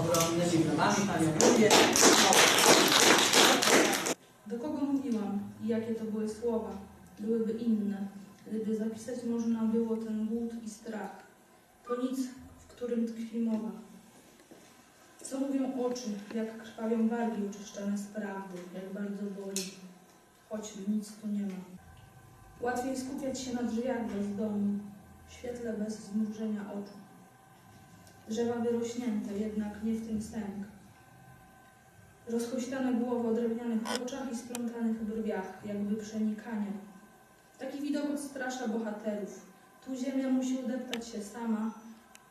ogromnymi bramami, Panią lubię. Do kogo mówiłam i jakie to były słowa? Byłyby inne, gdyby zapisać można było ten głód i strach. To nic, w którym tkwi mowa. Co mówią oczy, jak krwawią wargi oczyszczane z prawdy, jak bardzo boli. Choć nic tu nie ma. Łatwiej skupiać się na drzwiach bez domu, w świetle bez zmrużenia oczu. Drzewa wyrośnięte, jednak nie w tym sęk. Rozkoślane głowy o drewnianych oczach i splątanych brwiach, jakby przenikanie. Taki widok odstrasza bohaterów. Tu ziemia musi udeptać się sama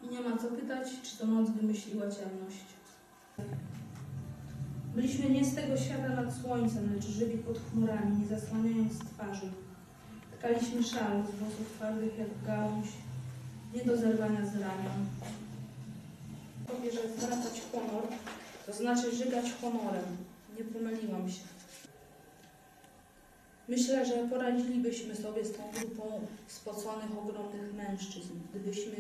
i nie ma co pytać, czy to noc wymyśliła ciemność. Byliśmy nie z tego świata nad słońcem, lecz żywi pod chmurami, nie zasłaniając twarzy. Tkaliśmy szal z włosów twardych jak gałąź, nie do zerwania z ramion. Powie, że zwracać honor, to znaczy żygać honorem. Nie pomyliłam się. Myślę, że poradzilibyśmy sobie z tą grupą spoconych, ogromnych mężczyzn, gdybyśmy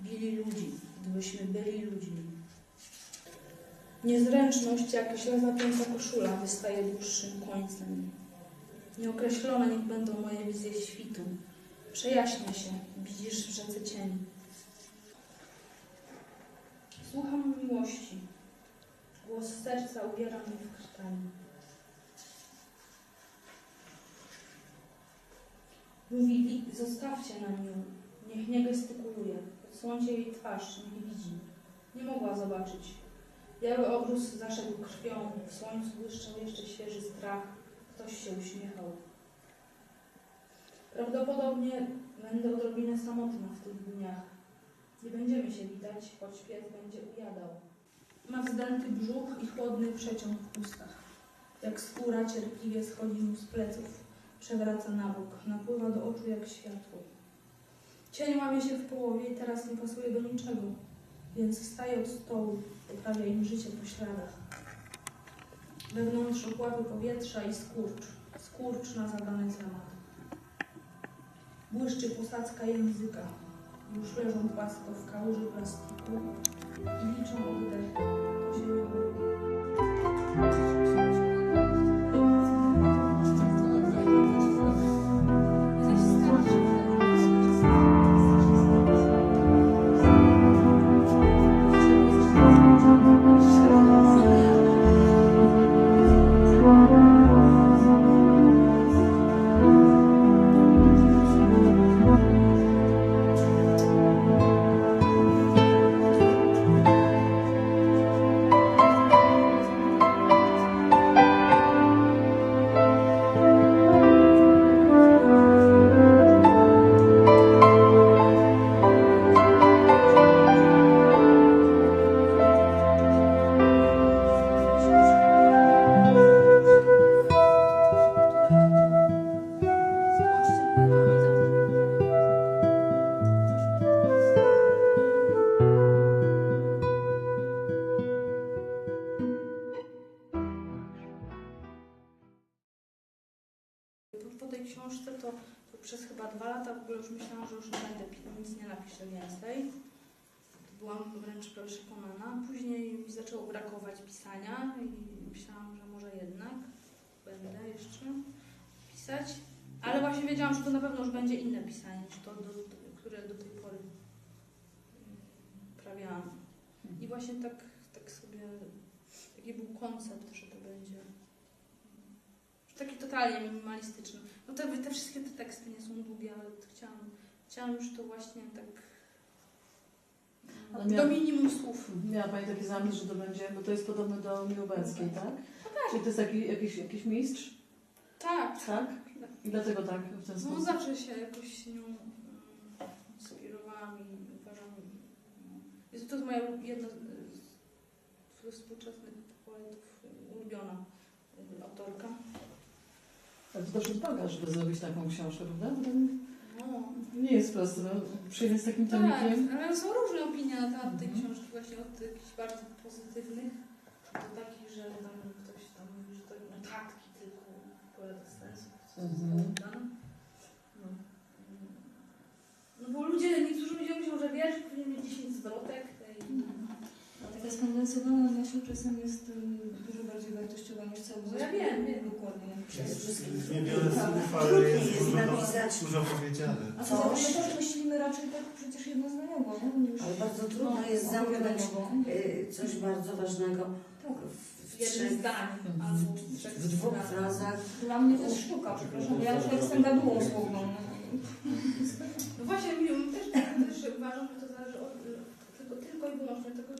bili ludzi, gdybyśmy byli ludźmi. Niezręczność, jak źle zapięta koszula, wystaje dłuższym końcem. Nieokreślone niech będą moje wizje świtu. Przejaśnia się, widzisz w rzece cień. Słucham miłości. Głos serca ubiera mnie w krtani. Mówili, zostawcie na nią, niech nie gestykuluje. Odsłońcie jej twarz, niech widzi. Nie mogła zobaczyć. Biały obrus zaszedł krwią, w słońcu błyszczał jeszcze świeży strach. Ktoś się uśmiechał. Prawdopodobnie będę odrobinę samotna w tych dniach. Nie będziemy się witać, choć pies będzie ujadał. Ma wzdęty brzuch i chłodny przeciąg w ustach. Jak skóra cierpliwie schodzi mu z pleców, przewraca na bok, napływa do oczu jak światło. Cień łamie się w połowie i teraz nie pasuje do niczego, więc wstaje od stołu, poprawia im życie po śladach. Wewnątrz opławy powietrza i skurcz, skurcz na zadany temat. Błyszczy posadzka języka, już leżą płasko w kałuży plastiku i liczą oddech. To się. Po, tej książce to, to przez chyba dwa lata w ogóle już myślałam, że już nie będę nic nie napiszę więcej. Byłam wręcz przekonana. Później mi zaczęło brakować pisania i myślałam, że może jednak będę jeszcze pisać. Ale właśnie wiedziałam, że to na pewno już będzie inne pisanie niż to, do, które do tej pory mm, uprawiałam. I właśnie tak, tak sobie, taki był koncept, że to będzie taki totalnie minimalistyczny. No te, te wszystkie te teksty nie są długie, ale chciałam, chciałam już to właśnie tak do miała, minimum słów. miała Pani taki zamysł, że to będzie, bo to jest podobne do Miłobeckiej, tak? Czyli to jest taki, jakiś, jakiś mistrz, Tak. tak? I dlatego tak, w ten No sposób. zawsze się jakoś nią mm, inspirowałam i uważam, no, jest to moja jedna z- ze współczesnych poetów y, ulubiona. To dosyć bagaż, żeby zrobić taką książkę, prawda? No, nie jest proste, no, z takim tak, ale są różne opinie na temat tej Mhm. książki, właśnie od jakichś bardzo pozytywnych do takich, że tam ktoś tam mówi, że to notatki tylko poeta sensu. co jest Mhm. 10 zwrotek. i- Taka skondensowana myśl czasem jest y, dużo bardziej wartościowa niż cały No zespół. ja wiem, wiem. Dokładnie. Przede wszystkim słów, ale jest dużo, powiedziane. A co my też myślimy raczej tak przecież nie? No już ale bardzo trudno no, jest zamknąć opowiadamowo. y, coś bardzo ważnego Tak. Jednym Mhm. albo w dwóch frazach. Dla mnie to jest sztuka, przepraszam, bo ja na przykład jestem gadułą słowną. no. No właśnie, mi- też, też uważam, że to zależy od y,